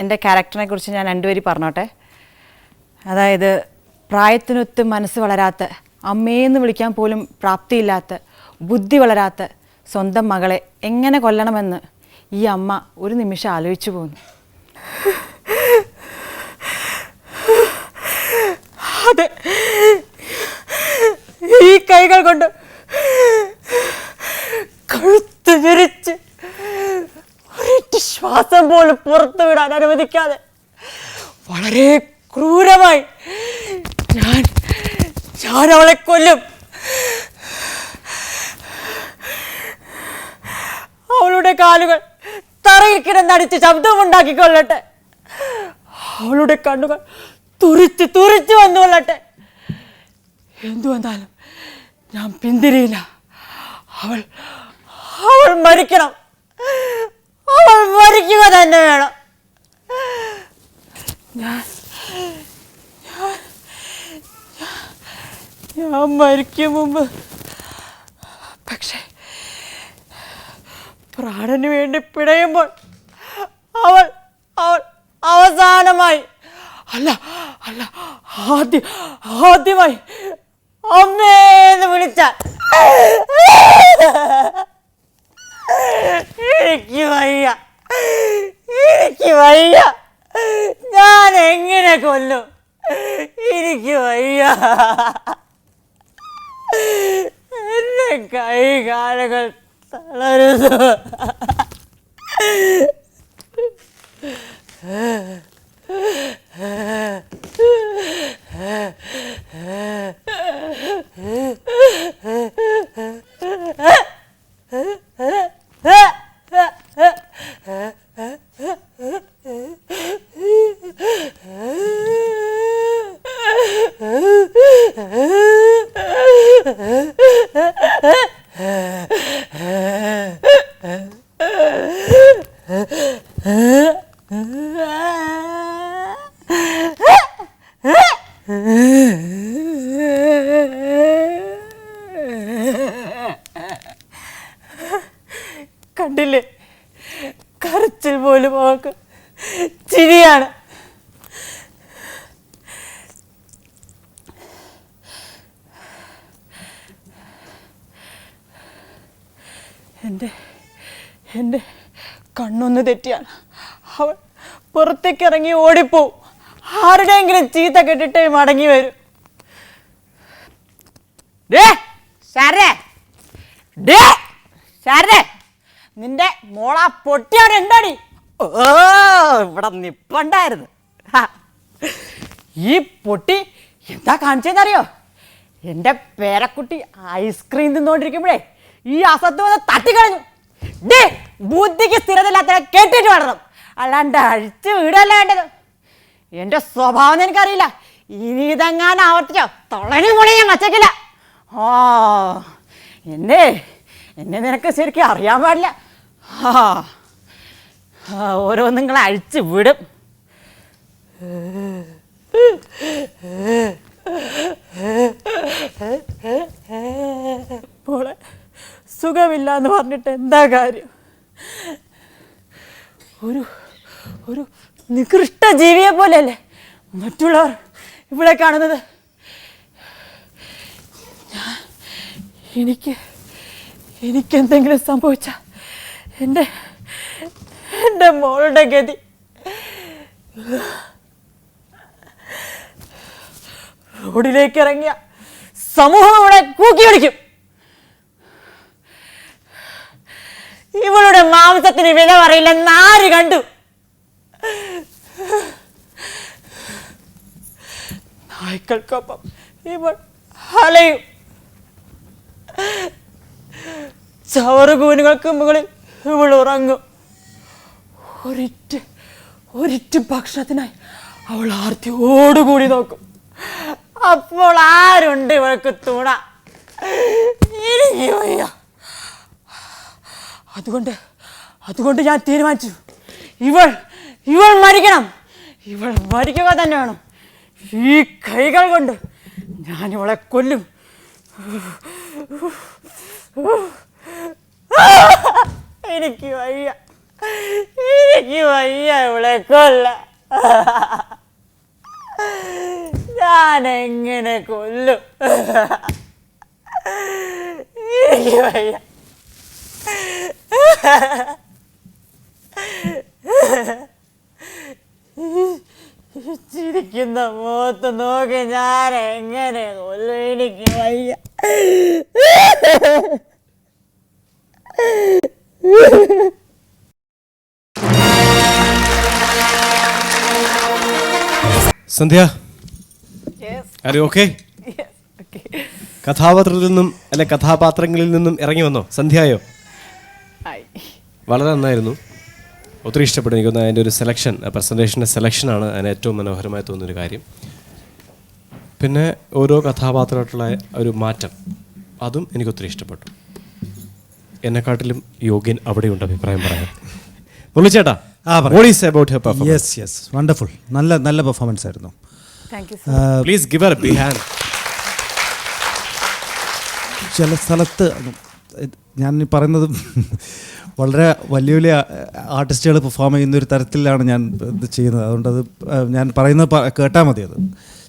എന്റെ ക്യാരക്ടറിനെ കുറിച്ച് ഞാൻ രണ്ടുപേരും പറഞ്ഞോട്ടെ. അതായത് പ്രായത്തിനൊത്ത് മനസ്സ് വളരാത്ത അമ്മയെന്ന് വിളിക്കാൻ പോലും പ്രാപ്തിയില്ലാത്ത ബുദ്ധി വളരാത്ത സ്വന്തം മകളെ എങ്ങനെ കൊല്ലണമെന്ന് ഈ അമ്മ ഒരു നിമിഷം ആലോചിച്ചു പോകുന്നു അതെ. ഈ കൈകൾ കൊണ്ട് കഴുത്ത് വിരിച്ച് ശ്വാസം പോലും പുറത്തു വിടാൻ അനുവദിക്കാതെ വളരെ ക്രൂരമായി ഞാൻ ഞാൻ അവളെ കൊല്ലും. അവളുടെ കാലുകൾ തറയിൽ കിടന്നടിച്ച് ശബ്ദമുണ്ടാക്കിക്കൊള്ളട്ടെ അവളുടെ കണ്ണുകൾ തുറിച്ച് തുറിച്ച് വന്നുകൊള്ളട്ടെ. എന്തു വന്നാലും ഞാൻ പിന്തിരിയില്ല. അവൾ അവൾ മരിക്കണം. അവൾ മരിക്കുക തന്നെ വേണം. ഞാൻ മരിക്കും മുമ്പ്. പക്ഷേ പ്രാണന് വേണ്ടി പിടയുമ്പോൾ അവൾ അവൾ അവസാനമായി അല്ല അല്ല ആദ്യം ആദ്യമായി അമ്മേന്ന് വിളിച്ചാൽ എനിക്ക് വയ്യ. എനിക്ക് വയ്യ. ഞാൻ എങ്ങനെ കൊല്ലും? എനിക്ക് വയ്യ. എന്റെ കൈ കാലുകൾ തളരുന്നു. എന്റെ എന്റെ കണ്ണൊന്ന് തെറ്റിയാണ് അവൾ പുറത്തേക്ക് ഇറങ്ങി ഓടിപ്പോവും. ആരുടെയെങ്കിലും ചീത്ത കെട്ടിട്ട് മടങ്ങി വരും. നിന്റെ മോള പൊട്ടിയാണ് എന്താടി ഓ ഇവിടെ നിപ്പണ്ടായിരുന്നു. ഈ പൊട്ടി എന്താ കാണിച്ചതെന്നറിയോ എന്റെ പേരക്കുട്ടി ഐസ്ക്രീം തിന്നുകൊണ്ടിരിക്കുമ്പോഴേ ഈ അസത്ത് വന്ന് തട്ടിക്കളഞ്ഞു. ഡേ ബുദ്ധിക്ക് സ്ഥിരതയില്ലാത്ത കേട്ടിട്ട് വേണം അല്ലാണ്ട് അഴിച്ച് വീടല്ല വേണ്ടത്? എന്റെ സ്വഭാവം എനിക്കറിയില്ല. ഇനി ഇതെങ്ങാനും ആവർത്തിച്ചോ? തൊളനും മുളി ഞാൻ വച്ചേക്കില്ല. ഓ എന്നെ എന്നെ നിനക്ക് ശരിക്കും അറിയാൻ പാടില്ല. ആ ആ, അഴിച്ച് വിടും. സുഖമില്ല എന്ന് പറഞ്ഞിട്ട് എന്താ കാര്യം? ഒരു ഒരു നികൃഷ്ട ജീവിയെ പോലെയല്ലേ മറ്റുള്ളവർ ഇവിടെ കാണുന്നത്? എനിക്ക് എനിക്കെന്തെങ്കിലും സംഭവിച്ച എന്റെ എന്റെ മോളുടെ ഗതി. റോഡിലേക്ക് ഇറങ്ങിയ സമൂഹം ഇവിടെ കൂക്കി വിളിക്കും ഇവളുടെ മാംസത്തിന് വില പറയില്ലെന്ന് ആര് കണ്ടു? നായ്ക്കൾക്കൊപ്പം ഇവൾ അലയും. ചവറുകൂനുകൾക്ക് മുകളിൽ ഇവൾ ഉറങ്ങും. ഒരിറ്റ് ഒരിറ്റ് ഭക്ഷണത്തിനായി അവൾ ആർത്തിയോടുകൂടി നോക്കും. അപ്പോൾ ആരുണ്ട് ഇവൾക്ക് തുണ? ഇനി അതുകൊണ്ട് അതുകൊണ്ട് ഞാൻ തീരുമാനിച്ചു. ഇവൾ ഇവൾ മരിക്കണം. ഇവൾ മരിക്കുക തന്നെ വേണം. ഈ കൈകൾ കൊണ്ട് ഞാൻ ഇവളെ കൊല്ലും. എനിക്ക് വയ്യ. എനിക്ക് വയ്യ ഇവളെ കൊല്ല. ഞാൻ എങ്ങനെ കൊല്ലും? എനിക്ക് വയ്യ. ചിരിക്കുന്ന മുഖത്ത് നോക്കി ഞാൻ എങ്ങനെ കൊല്ലും? എനിക്ക് വയ്യ. സന്ധ്യ. ഓക്കെ കഥാപാത്രത്തിൽ നിന്നും അല്ലെ കഥാപാത്രങ്ങളിൽ നിന്നും ഇറങ്ങി വന്നോ? സന്ധ്യയോ? വളരെ നന്നായിരുന്നു. ഒത്തിരി ഇഷ്ടപ്പെട്ടു. എനിക്കൊന്ന് തോന്നുന്നു അതിന്റെ ഒരു സെലക്ഷൻ പ്രസന്റേഷന്റെ സെലക്ഷനാണ് അതിന് ഏറ്റവും മനോഹരമായി തോന്നുന്നൊരു കാര്യം. പിന്നെ ഓരോ കഥാപാത്രമായിട്ടുള്ള ഒരു മാറ്റം. അതും എനിക്കൊത്തിരി ഇഷ്ടപ്പെട്ടു. എന്നെക്കാട്ടിലും യോഗ്യൻ അവിടെയുണ്ട് അഭിപ്രായം പറയാൻ. മുള്ളിച്ചേട്ടാ യെസ് യെസ് വണ്ടർഫുൾ നല്ല നല്ല പെർഫോമൻസ് ആയിരുന്നു. Please give a big hand ചില സ്ഥലത്ത് ഞാൻ പറയുന്നത് വളരെ വലിയ വലിയ ആർട്ടിസ്റ്റുകൾ പെർഫോം ചെയ്യുന്ന ഒരു തരത്തിലാണ് ഞാൻ ഇത് ചെയ്യുന്നത്. അതുകൊണ്ട് അത് ഞാൻ പറയുന്നത് കേട്ടാൽ മതി അത്.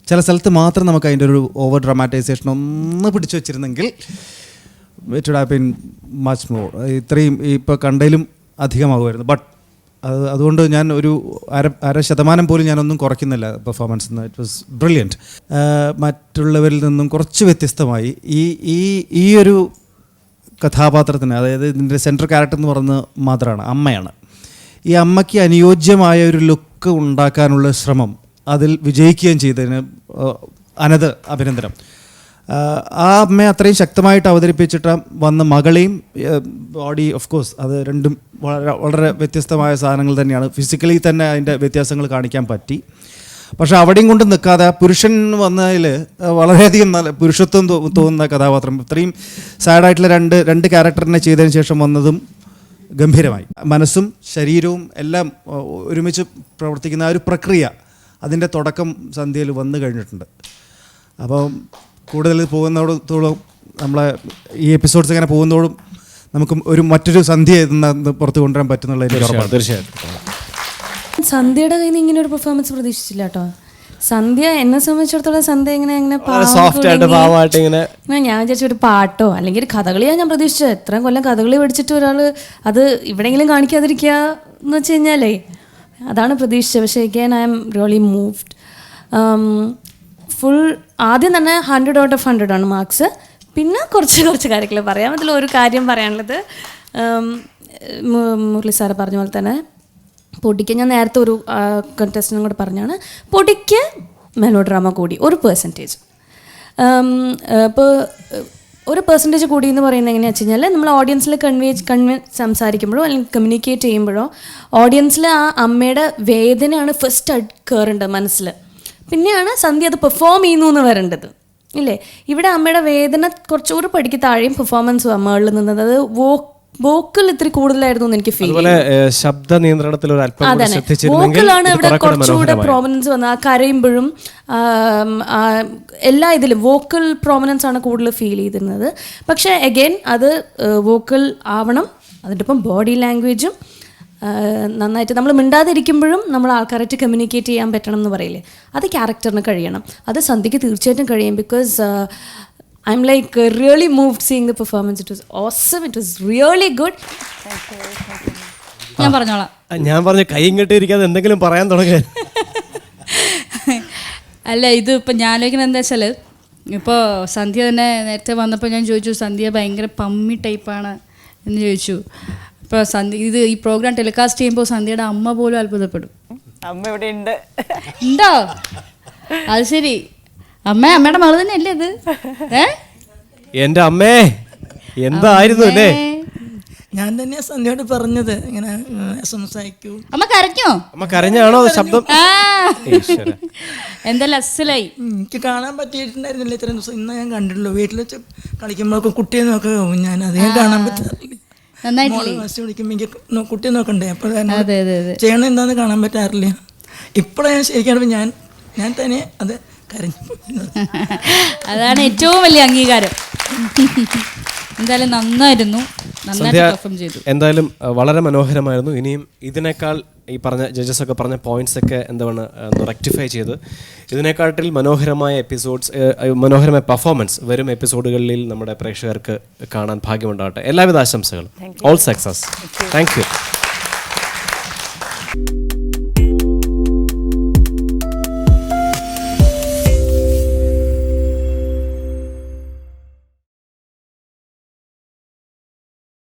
ചില സ്ഥലത്ത് മാത്രം നമുക്ക് അതിന്റെ ഒരു ഓവർ ഡ്രാമാറ്റൈസേഷൻ ഒന്ന് പിടിച്ചു വെച്ചിരുന്നെങ്കിൽ it would have been much more ഇത്രയും ഇപ്പോൾ കണ്ടതിലും അധികമാകുമായിരുന്നു. ബട്ട് അത് അതുകൊണ്ട് ഞാൻ ഒരു അര അര ശതമാനം പോലും ഞാനൊന്നും കുറയ്ക്കുന്നില്ല പെർഫോമൻസ് ഇറ്റ് വാസ് ബ്രില്യന്റ് മറ്റുള്ളവരിൽ നിന്നും കുറച്ച് വ്യത്യസ്തമായി ഈ ഈ ഈ ഒരു കഥാപാത്രത്തിന് അതായത് ഇതിന്റെ സെൻട്രൽ ക്യാരക്ടർ എന്ന് പറയുന്നത് മാത്രമാണ് അമ്മയാണ്. ഈ അമ്മയ്ക്ക് അനുയോജ്യമായ ഒരു ലുക്ക് ഉണ്ടാക്കാനുള്ള ശ്രമം അതിൽ വിജയിക്കുകയും ചെയ്തതിന് അനത് അഭിനന്ദനം. ആ അമ്മയെ അത്രയും ശക്തമായിട്ട് അവതരിപ്പിച്ചിട്ട് വന്ന മകളെയും ബോഡി ഓഫ് കോഴ്സ് അത് രണ്ടും വളരെ വളരെ വ്യത്യസ്തമായ സാധനങ്ങൾ തന്നെയാണ്. ഫിസിക്കലി തന്നെ അതിന്റെ വ്യത്യാസങ്ങൾ കാണിക്കാൻ പറ്റി. പക്ഷെ അവിടെയും കൊണ്ട് നിൽക്കാതെ പുരുഷൻ വന്നതിൽ വളരെയധികം നല്ല പുരുഷത്വം തോന്നുന്ന കഥാപാത്രം. ഇത്രയും സാഡായിട്ടുള്ള രണ്ട് രണ്ട് ക്യാരക്ടറിനെ ചെയ്തതിന് ശേഷം വന്നതും ഗംഭീരമായി. മനസ്സും ശരീരവും എല്ലാം ഒരുമിച്ച് പ്രവർത്തിക്കുന്ന ആ ഒരു പ്രക്രിയ അതിന്റെ തുടക്കം സന്ധ്യയിൽ വന്നു കഴിഞ്ഞിട്ടുണ്ട്. അപ്പോൾ കൂടുതൽ പോകുന്നതോടത്തോളം നമ്മളെ ഈ എപ്പിസോഡ്സ് ഇങ്ങനെ പോകുന്നതോടും നമുക്ക് ഒരു മറ്റൊരു സന്ധ്യ പുറത്ത് കൊണ്ടുവരാൻ പറ്റുന്നുള്ള എനിക്ക് തീർച്ചയായിട്ടും സന്ധ്യയുടെ കയ്യിൽ നിന്ന് ഇങ്ങനെ ഒരു പെർഫോമൻസ് പ്രതീക്ഷിച്ചില്ല കേട്ടോ സന്ധ്യ എന്നെ സംബന്ധിച്ചിടത്തോളം സന്ധ്യ ഇങ്ങനെ ഇങ്ങനെ ഞാൻ വിചാരിച്ച ഒരു പാട്ടോ അല്ലെങ്കിൽ ഒരു കഥകളിയാണ് ഞാൻ പ്രതീക്ഷിച്ചത്. എത്രയും കൊല്ലം കഥകളി പഠിച്ചിട്ട് ഒരാൾ അത് ഇവിടെയെങ്കിലും കാണിക്കാതിരിക്കുക എന്ന് വെച്ച് കഴിഞ്ഞാലേ അതാണ് പ്രതീക്ഷിച്ചത്. പക്ഷേ again I'm really moved full ആദ്യം തന്നെ ഹൺഡ്രഡ് ഔട്ട് ഓഫ് ഹൺഡ്രഡ് ആണ് മാർക്സ് പിന്നെ കുറച്ച് കുറച്ച് കാര്യങ്ങൾ പറയാം അതിൽ ഒരു കാര്യം പറയാനുള്ളത് മുരളി സാറ് പറഞ്ഞ പോലെ തന്നെ പൊടിക്ക് ഞാൻ നേരത്തെ ഒരു കണ്ടസ്റ്റിനും കൂടെ പറഞ്ഞാണ്. പൊടിക്ക് മെലോ ഡ്രാമ കൂടി ഒരു പെർസെന്റേജ് ഇപ്പോൾ ഒരു പെർസെന്റേജ് കൂടി എന്ന് പറയുന്നത് എങ്ങനെയാണെന്ന് വെച്ച് കഴിഞ്ഞാൽ നമ്മൾ ഓഡിയൻസിൽ കൺവേ കൺവേ സംസാരിക്കുമ്പോഴോ അല്ലെങ്കിൽ കമ്മ്യൂണിക്കേറ്റ് ചെയ്യുമ്പോഴോ ഓഡിയൻസിൽ ആ അമ്മയുടെ വേദനയാണ് ഫസ്റ്റ് കയറേണ്ടത് മനസ്സിൽ പിന്നെയാണ് സന്ധ്യ അത് പെർഫോം ചെയ്യുന്നു എന്ന് വരേണ്ടത്. ഇല്ലേ? ഇവിടെ അമ്മയുടെ വേദന കുറച്ചുകൂടി പഠിക്ക് താഴെയും പെർഫോമൻസ് മുകളിൽ നിന്നത്. അത് വോ വോക്കൽ ഇത്തിരി കൂടുതലായിരുന്നു എന്ന് എനിക്ക് ഫീൽ അതുപോലെ ശബ്ദ നിയന്ത്രണത്തിൽ ഒരു അല്പം കൂടി അതന്നെ. ശ്രദ്ധിച്ചിരുന്നെങ്കിൽ വോക്കലാണ് ഇത് ഇവിടെ കുറച്ചുകൂടെ കുറച്ചുകൂടെ മനോഹരമായി. പ്രോമിനൻസ് വന്നത് ആ കരയുമ്പോഴും ആം, ആ, എല്ലാ ഇതിലും വോക്കൽ പ്രോമിനൻസ് ആണ് കൂടുതൽ ഫീൽ ചെയ്തിരുന്നത്. പക്ഷേ അഗൈൻ അത് വോക്കൽ ആവണം അതിന്റെ ഒപ്പം ബോഡി ലാംഗ്വേജും നന്നായിട്ട് നമ്മൾ മിണ്ടാതിരിക്കുമ്പോഴും നമ്മൾ ആൾക്കാരായിട്ട് കമ്മ്യൂണിക്കേറ്റ് ചെയ്യാൻ പറ്റണം എന്ന് പറയില്ലേ? അത് ക്യാരക്ടറിന് കഴിയണം. അത് സന്ധ്യയ്ക്ക് തീർച്ചയായിട്ടും കഴിയും because I like like really moved seeing the performance it was awesome it was really good ഞാൻ പറഞ്ഞോളാം. ആ, ഞാൻ പറഞ്ഞ കൈയും കെട്ടിയിരിക്കാതെ എന്തെങ്കിലും പറയാൻ തുടങ്ങിയാൽ അല്ല ഇത് ഇപ്പം ഞാൻ ആലോചിക്കുന്നത് എന്താ വെച്ചാൽ ഇപ്പോൾ സന്ധ്യ തന്നെ നേരത്തെ വന്നപ്പോൾ ഞാൻ ചോദിച്ചു സന്ധ്യ ഭയങ്കര പമ്മി ടൈപ്പാണ് എന്ന് ചോദിച്ചു. ഇപ്പോൾ സന്ധ്യ ഇത് ഈ പ്രോഗ്രാം ടെലികാസ്റ്റ് ചെയ്യുമ്പോൾ സന്ധ്യയുടെ അമ്മ പോലും അത്ഭുതപ്പെടും. അമ്മ ഇവിടെ ഉണ്ട്. ഉണ്ടോ? അത് ശരി. അമ്മ അമ്മയുടെ മകൾ തന്നെയല്ലേ ഇത്? ഏ? എന്റെ അമ്മേ എന്തായിരുന്നു അല്ലേ. ഞാൻ തന്നെ സന്ധ്യയോട് പറഞ്ഞത് ഇങ്ങനെ അയക്കൂ അമ്മ കരഞ്ഞോ? അമ്മ കരഞ്ഞാണോ ശബ്ദം? ആ. ഈശ്വര. എന്തായാലും അസലായി എനിക്ക് കാണാൻ പറ്റിയിട്ടുണ്ടായിരുന്നില്ല ഇത്രയും ദിവസം. ഇന്ന് ഞാൻ കണ്ടിട്ടുള്ളൂ. വീട്ടിൽ വെച്ച് കളിക്കുമ്പോഴൊക്കെ കുട്ടിയെ നോക്കുക ഞാൻ അധികം കാണാൻ പറ്റാറില്ല. നന്നായിട്ടില്ലേ? മോൾ ബസ് വിളിക്കുമ്പോൾ എനിക്ക് നോ- കുട്ടിയെ നോക്കണ്ടേ? അപ്പോൾ അതെ അതെ അതെ. ചെയ്യണം എന്താന്ന് കാണാൻ പറ്റാറില്ല. ഇപ്പോഴാണ് ഞാൻ ശരിക്കും ഞാൻ ഞാൻ തന്നെ അത് കരഞ്ഞു അതാണ് ഏറ്റവും വലിയ അംഗീകാരം. എന്തായാലും നന്നായിരുന്നു. നന്നായിട്ട് പെർഫോം ചെയ്തു. എന്തായാലും വളരെ മനോഹരമായിരുന്നു. ഇനിയും ഇതിനേക്കാൾ ഈ പറഞ്ഞ ജഡ്ജസ് ഒക്കെ പറഞ്ഞ പോയിന്റ്സ് ഒക്കെ എന്താണ് റെക്ടിഫൈ ചെയ്ത്. ഇതിനെക്കാട്ടിൽ മനോഹരമായ എപ്പിസോഡ്സ് മനോഹരമായ പെർഫോമൻസ് വരും എപ്പിസോഡുകളിൽ നമ്മുടെ പ്രേക്ഷകർക്ക് കാണാൻ ഭാഗ്യമുണ്ടാകട്ടെ. എല്ലാവിധ ആശംസകളും. All success thank you